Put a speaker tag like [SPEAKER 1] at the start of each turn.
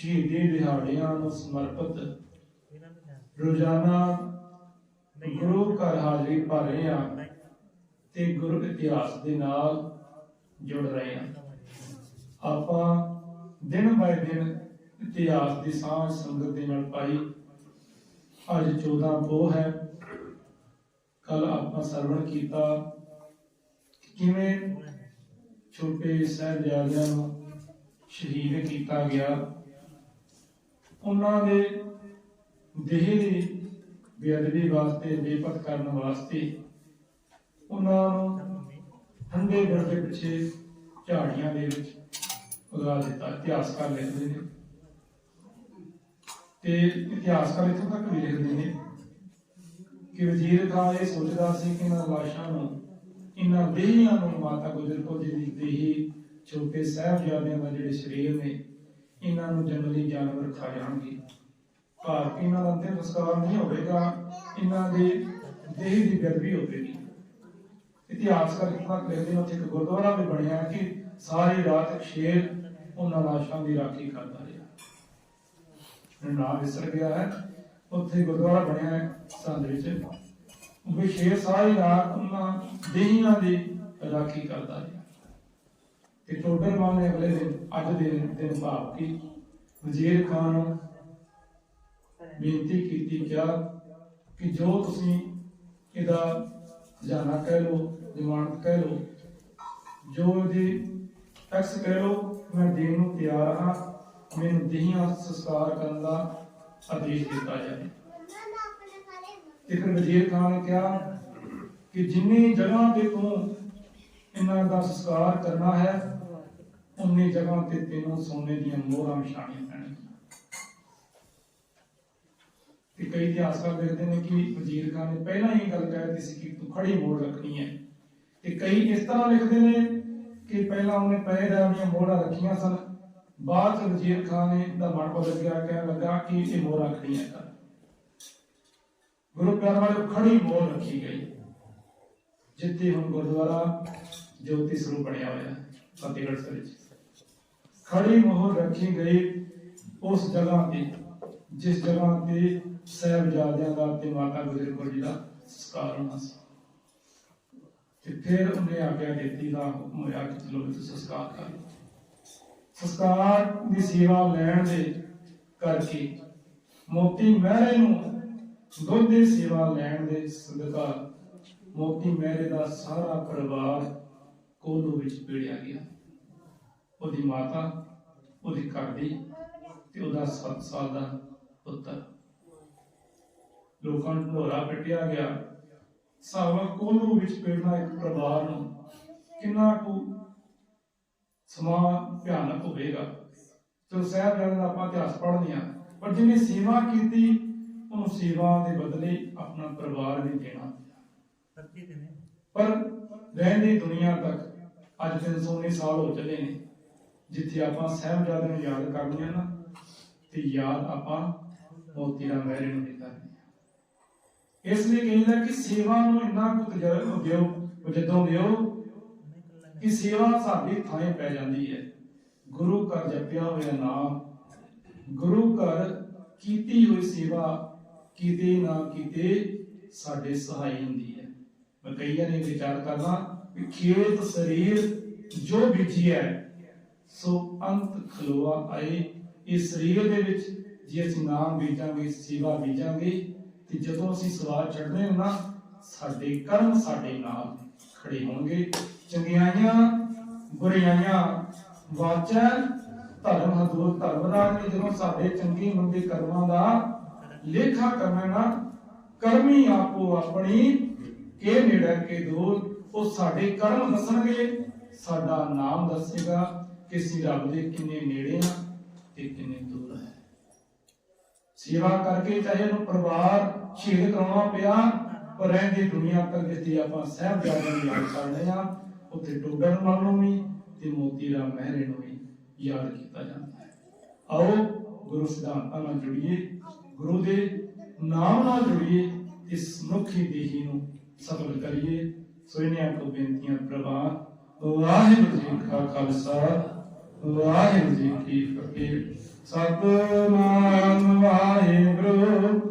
[SPEAKER 1] ਸ਼ਹੀਦੀ ਦਿਹਾੜਿਆਂ ਨੂੰ ਸਮਰਪਿਤ ਰੋਜ਼ਾਨਾ ਗੁਰੂ ਘਰ ਹਾਜ਼ਰੀ ਭਰ ਰਹੇ ਹਾਂ ਤੇ ਗੁਰੂ ਇਤਿਹਾਸ ਦੇ ਨਾਲ ਜੁੜ ਰਹੇ ਹਾਂ। ਆਪਾਂ ਦਿਨ ਬਾਏ ਦਿਨ ਇਤਿਹਾਸ ਦੀ ਸਾਂਝ ਸੰਗਤ ਦੇ ਨਾਲ ਪਾਈ। ਅੱਜ 14 ਪੋਹ ਹੈ। ਕੱਲ ਆਪਾਂ ਸਰਵਣ ਕੀਤਾ। ਕਿਵੇਂ ਛੋਟੇ ਸਾਹਿਬਜ਼ਾਦਿਆਂ ਨੂੰ ਸ਼ਹੀਦ ਕੀਤਾ ਗਿਆ? ਉਹਨਾਂ ਦੇ ਦੇਹ ਦੀ ਬੇਅਦਬੀ ਵਾਸਤੇ ਬੇਪਤ ਕਰਨ ਵਾਸਤੇ ਉਹਨਾਂ ਨੂੰ ਠੰਡੇ ਬੁਰਜ ਦੇ ਪਿੱਛੇ ਝਾੜੀਆਂ ਦੇ ਵਿੱਚ ਉਗਾ ਦਿੱਤਾ ਇਤਿਹਾਸਕਾਰ ਲਿਖਦੇ ਨੇ। ਤੇ ਇਤਿਹਾਸਕਾਰ ਇੱਥੋਂ ਤੱਕ ਵੀ ਲਿਖਦੇ ਨੇ ਕਿ ਵਜ਼ੀਰ ਖਾਨ ਇਹ ਸੋਚਦਾ ਸੀ ਕਿ ਇਹਨਾਂ ਲਾਸ਼ਾਂ ਨੂੰ, ਇਹਨਾਂ ਦੇਹੀਆਂ ਨੂੰ ਮਾਤਾ ਗੁਜਰ ਕੌਰ ਜੀ ਦੀ ਦੇਹੀ ਛੋਟੇ ਸਾਹਿਬਜ਼ਾਦਿਆਂ ਦਾ ਜਿਹੜੇ ਸਰੀਰ ਨੇ ਇਹਨਾਂ ਨੂੰ ਜੰਗਲੀ ਜਾਨਵਰ ਖਾ ਜਾਣਗੇ। ਭਾਵ ਇਹਨਾਂ ਦਾ ਅੰਤਿਮ ਸੰਸਕਾਰ ਨਹੀਂ ਹੋਵੇਗਾ, ਇਹਨਾਂ ਦੇ ਦੇਹ ਦੀ ਬੇਅਦਬੀ ਹੋਵੇਗੀ। ਇਤਿਹਾਸਕਾਰ ਇਤਨਾ ਲਿਖਦੇ ਉੱਥੇ ਇੱਕ ਗੁਰਦੁਆਰਾ ਵੀ ਬਣਿਆ ਕਿ ਸਾਰੀ ਰਾਤ ਸ਼ੇਰ ਉਹਨਾਂ ਲਾਸ਼ਾਂ ਦੀ ਰਾਖੀ ਕਰਦਾ ਰਿਹਾ। ਨਾਮ ਵਿਸਰ ਗਿਆ ਹੈ। ਉੱਥੇ ਗੁਰਦੁਆਰਾ ਬਣਿਆ ਹੈ ਸੰਦ ਵਿੱਚ। ਉਹ ਸ਼ੇਰ ਸਾਰੀ ਰਾਤ ਉਹਨਾਂ ਦੇਹੀਆਂ ਦੀ ਰਾਖੀ ਕਰਦਾ ਰਿਹਾ। ਤੇ ਟੋਡਰ ਨੇ ਅਗਲੇ ਦਿਨ, ਅੱਜ ਦੇ ਦਿਨ ਭਾਵ ਕਿ ਵਜ਼ੀਰ ਖਾਨ ਨੂੰ ਬੇਨਤੀ ਕੀਤੀ, ਕਿਹਾ ਕਿ ਜੋ ਤੁਸੀਂ ਇਹਦਾ ਖਜ਼ਾਨਾ ਕਹਿ ਲੋ ਜ਼ਮਾਨਤ ਕਹਿ ਲੋ ਜੋ ਇਹਦੀ ਟੈਕਸ ਕਹਿ ਲੋ ਮੈਂ ਦੇਣ ਨੂੰ ਤਿਆਰ ਹਾਂ। ਮੈਨੂੰ ਦੇਹੀਆਂ ਸੰਸਕਾਰ ਕਰਨ ਦਾ ਆਦੇਸ਼ ਦਿੱਤਾ ਜਾਵੇ। ਤੇ ਫਿਰ ਵਜ਼ੀਰ ਖਾਨ ਨੇ ਕਿਹਾ ਕਿ ਜਿੰਨੀ ਜਗ੍ਹਾ ਤੇ ਤੂੰ ਇਹਨਾਂ ਦਾ ਸੰਸਕਾਰ ਕਰਨਾ ਹੈ ਉਨੀ ਜਗ੍ਹਾ ਤੇ ਤੈਨੂੰ ਸੋਨੇ ਦੀਆਂ ਮੋਹਰਾਂ ਵਿਛਾਣੀਆਂ ਪੈਣਗੀਆਂ। ਤੇ ਕਈ ਇਤਿਹਾਸਕਾਰ ਲਿਖਦੇ ਨੇ ਕਿ ਵਜ਼ੀਰ ਖਾਨ ਨੇ ਪਹਿਲਾਂ ਹੀ ਗੱਲ ਕਹਿ ਦਿੱਤੀ ਸੀ ਕਿ ਤੂੰ ਖੜੀ ਮੋਹਰ ਰੱਖਣੀ ਹੈ। ਤੇ ਕਈ ਇਸ ਤਰ੍ਹਾਂ ਲਿਖਦੇ ਨੇ ਕਿ ਪਹਿਲਾਂ ਉਹਨੇ ਪਹਿਰਾਂ ਦੀਆਂ ਮੋਹਰਾਂ ਰੱਖੀਆਂ ਸਨ। ਬਾਅਦ ਚ ਵਜ਼ੀਰ ਖਾਨ ਨੇ ਦਾ ਮਨ ਬਦਲ ਗਿਆ, ਕਹਿਣ ਲੱਗਾ ਕਿ ਇਹ ਮੋਹਰਾਂ ਖੜੀਆਂ ਕਰ ਗੁਰੂ ਪਿਆਰ ਵਾਲੇ ਖੜੀ ਮੋਹਰ ਰੱਖੀ ਗਈ। ਜਿੱਥੇ ਹੁਣ ਗੁਰਦੁਆਰਾ ਜੋਤੀ ਸਰੂਪ ਬਣਿਆ ਹੋਇਆ ਹੈ, ਫਤਿਹਗੜ੍ਹ ਸਾਹਿਬ ਵਿੱਚ। ਖੜੀ ਮੋਹਰ ਰੱਖੀ ਗਈ ਉਸ ਜਗ੍ਹਾ ਤੇ, ਜਿਸ ਜਗ੍ਹਾ ਤੇ ਸਾਹਿਬਜ਼ਾਦਿਆਂ ਦਾ ਤੇ ਮਾਤਾ ਗੁਜਰ ਕੌਰ ਜੀ ਦਾ ਸੰਸਕਾਰ ਹੋਣਾ ਸੀ। ਤੇ ਫਿਰ ਉਹਨੇ ਆਗਿਆ ਦਿੱਤੀ ਦਾ ਹੁਕਮ ਹੋਇਆ ਕਿ ਚਲੋ ਵੀ ਸੰਸਕਾਰ ਕਰ ਸੰਸਕਾਰ ਦੀ ਸੇਵਾ ਲੈਣ ਦੇ ਕਰਕੇ ਮੋਤੀ ਮਹਿਰੇ ਨੂੰ ਦੁੱਧ ਦੀ ਸੇਵਾ ਲੈਣ ਦੇ ਸਦਕਾ ਮੋਤੀ ਮਹਿਰੇ ਦਾ ਸਾਰਾ ਪਰਿਵਾਰ ਕੋਲੂ ਵਿੱਚ ਪੀੜਿਆ ਗਿਆ। ਉਹਦੀ ਮਾਤਾ ਉਹਦੀ ਘਰ ਦੀ ਤੇ ਉਹਦਾ 7 ਸਾਲ ਦਾ ਪੁੱਤਰ। ਲੋਕਾਂ ਨੂੰ ਢੋਰਾ ਪਿੱਟਿਆ ਗਿਆ। ਸਾਵਾ ਕੋਲੂ ਵਿੱਚ ਪੀੜਨਾ ਇੱਕ ਪਰਿਵਾਰ ਨੂੰ ਕਿੰਨਾ ਕੁ ਸਮਾਂ ਭਿਆਨਕ ਹੋਵੇਗਾ। ਚਲੋ ਸਾਹਿਬਜ਼ਾਦਿਆਂ ਦਾ ਆਪਾਂ ਇਤਿਹਾਸ ਪੜ੍ਹਦੇ ਹਾਂ ਪਰ ਜਿਹਨੇ ਸੇਵਾ ਕੀਤੀ ਉਹਨੂੰ ਸੇਵਾ ਦੇ ਬਦਲੇ ਆਪਣਾ ਪਰਿਵਾਰ ਵੀ ਦੇਣਾ। ਪਿਆ ਪਰ ਰਹਿੰਦੀ ਦੁਨੀਆ ਤੱਕ ਅੱਜ 319 ਸਾਲ ਹੋ ਚੱਲੇ ਨੇ। ਜਿੱਥੇ ਆਪਾਂ ਸਾਹਿਬਜ਼ਾਦਿਆਂ ਨੂੰ ਯਾਦ ਕਰਦੇ ਹਾਂ ਨਾ, ਤੇ ਯਾਦ ਆਪਾਂ ਮੋਤੀ ਰਾਮ ਮਹਿਰੇ ਨੂੰ ਵੀ ਕਰਦੇ ਇਸ ਲਈ ਕਹਿੰਦਾ ਕਿ ਸੇਵਾ ਨੂੰ ਇੰਨਾ ਕੁ ਤਜਰਬਾ ਦਿਓ ਜਦੋਂ ਦਿਓ, ਕਿ ਸੇਵਾ ਸਾਡੀ ਥਾਂ ਪੈ ਜਾਂਦੀ ਹੈ। ਗੁਰੂ ਘਰ ਜਪਿਆ ਹੋਇਆ ਨਾਮ, ਗੁਰੂ ਘਰ ਕੀਤੀ ਹੋਈ ਸੇਵਾ, ਕਿਤੇ ਨਾ ਕਿਤੇ ਸਾਡੇ ਸਹਾਈ ਹੁੰਦੀ ਹੈ। ਮੈਂ ਕਈਆਂ ਨੇ ਵਿਚਾਰ ਕਰਨਾ ਕਿ ਖੇਤ, ਸਰੀਰ ਜੋ ਬੀਜੀ ਹੈ ਸੋ ਅੰਤ ਖਲੋਆ ਆਏ। ਇਸ ਸਰੀਰ ਦੇ ਵਿੱਚ ਜੇ ਅਸੀਂ ਨਾਮ ਬੀਜਾਂਗੇ ਸੇਵਾ ਬੀਜਾਂਗੇ, ਤੇ ਜਦੋਂ ਅਸੀਂ ਸਵਾਰ ਚੜ੍ਹਦੇ ਹਾਂ ਨਾ, ਸਾਡੇ ਕਰਮ ਸਾਡੇ ਨਾਲ ਖੜੇ ਹੋਣਗੇ। ਚੰਗਿਆਈਆਂ ਬੁਰਾਈਆਂ ਵਾਚਾ, ਧਰਮ ਹਦੂਰ ਧਰਮਰਾਜ ਨੇ ਜਦੋਂ ਸਾਡੇ ਚੰਗੇ ਮੰਦੇ ਕਰਮਾਂ ਦਾ ਲੇਖਾ ਕਰਨਾ ਨਾ, ਕਰਮੀ ਆਪੋ ਆਪਣੀ, ਕੇ ਨੇੜੇ ਕੇ ਦੂਰ, ਉਹ ਸਾਡੇ ਕਰਮ ਦੱਸਣਗੇ, ਸਾਡਾ ਨਾਮ ਦੱਸੇਗਾ। ਕਿ ਅਸੀਂ ਰੱਬ ਦੇ ਕਿੰਨੇ ਨੇੜੇ ਆ ਤੇ ਕਿੰਨੇ ਦੂਰ ਹੈ ਸੇਵਾ ਕਰਕੇ ਚਾਹੇ ਉਹਨੂੰ ਪਰਿਵਾਰ ਸ਼ਹੀਦ ਕਰਾਉਣਾ ਪਿਆ, ਪਰ ਰਹਿੰਦੀ ਦੁਨੀਆ ਤੱਕ ਜਿੱਥੇ ਆਪਾਂ ਸਾਹਿਬਜ਼ਾਦਿਆਂ ਨੂੰ ਯਾਦ ਕਰਦੇ ਆ ਉੱਥੇ ਟੋਡਰ ਮਲ ਵੀ ਤੇ ਮੋਤੀ ਰਾਮ ਮਹਿਰੇ ਨੂੰ ਵੀ ਯਾਦ ਕੀਤਾ ਜਾਂਦਾ ਹੈ। ਆਓ ਗੁਰੂ ਸਿਧਾਂਤਾਂ ਨਾਲ ਜੁੜੀਏ, ਗੁਰੂ ਦੇ ਨਾਮ ਨਾਲ ਜੁੜੀਏ, ਇਸ ਮਨੁੱਖੀ ਦੇਹੀ ਨੂੰ ਸਫਲ ਕਰੀਏ। ਸੋ ਇਹਨਾਂ ਕੋ ਬੇਨਤੀਆਂ ਪ੍ਰਵਾਨ। ਵਾਹਿਗੁਰੂ ਜੀ ਕਾ ਖਾਲਸਾ। ਵਾਹਿਗੁਰੂ ਜੀ ਕੀ ਫਤਿਹ। ਸਤਨਾਮ ਵਾਹਿਗੁਰੂ।